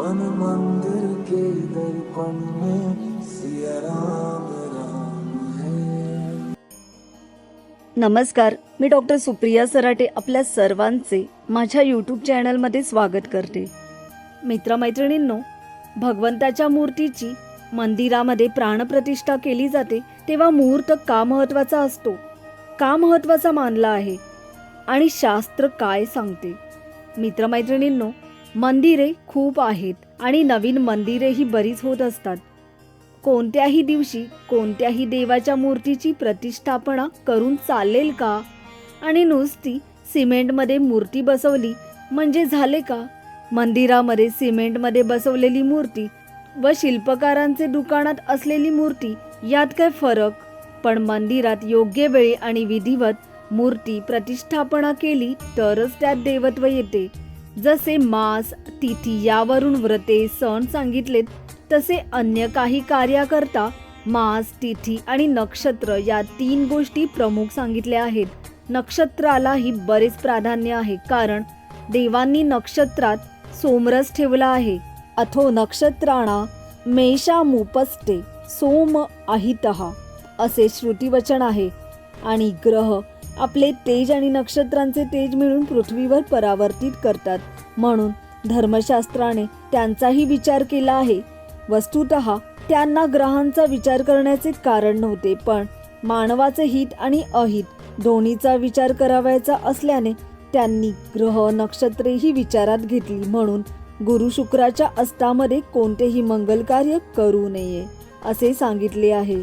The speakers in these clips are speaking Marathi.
मन मंदिर के दर्पण में सिया राम राम है। नमस्कार मी डॉक्टर सुप्रिया सराटे आपल्या सर्वांचे माझ्या यूट्यूब चॅनलमध्ये स्वागत करते. मित्रमैत्रिणींनो भगवंताच्या मूर्तीची मंदिरामध्ये प्राणप्रतिष्ठा केली जाते तेव्हा मुहूर्त का महत्त्वाचा असतो का महत्त्वाचा मानला आहे आणि शास्त्र काय सांगते? मित्रमैत्रिणींनो मंदिरे खूप आहेत आणि नवीन मंदिरेही बरीच होत असतात. कोणत्याही दिवशी कोणत्याही देवाच्या मूर्तीची प्रतिष्ठापना करून चालेल का? आणि नुसती सिमेंटमध्ये मूर्ती बसवली म्हणजे झाले का? मंदिरामध्ये सिमेंटमध्ये बसवलेली मूर्ती व शिल्पकारांचे दुकानात असलेली मूर्ती यात काय फरक? पण मंदिरात योग्य वेळी आणि विधिवत मूर्ती प्रतिष्ठापना केली तरच त्यात देवत्व येते. जसे मास तिथी यावरून व्रते सण सांगितलेत तसे अन्य काही कार्याकरता मास तिथी आणि नक्षत्र या तीन गोष्टी प्रमुख सांगितल्या आहेत. नक्षत्रालाही बरेच प्राधान्य आहे कारण देवांनी नक्षत्रात सोमरस ठेवला आहे. अथो नक्षत्राणा मेषामुपस्ते सोम अहितहा असे श्रुतिवचन आहे. आणि ग्रह आपले तेज आणि नक्षत्रांचे तेज मिळून पृथ्वीवर परावर्तित करतात. म्हणून धर्मशास्त्राने त्यांचाही विचार केला आहे. वस्तुत त्यांना ग्रहांचा विचार करण्याचे कारण नव्हते पण मानवाचे हित आणि अहित दोन्हीचा विचार करावयाचा असल्याने त्यांनी ग्रह नक्षत्रेही विचारात घेतली म्हणून गुरु शुक्राच्या अस्तामध्ये कोणतेही मंगल कार्य करू नये असे सांगितले आहे.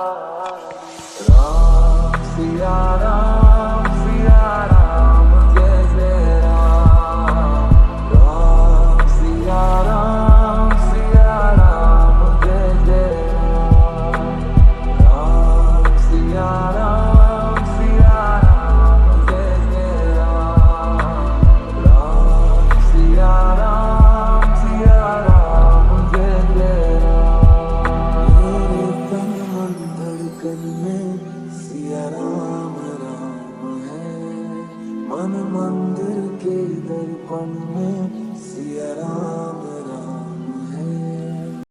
मंदिर के दर्पण में सिया राम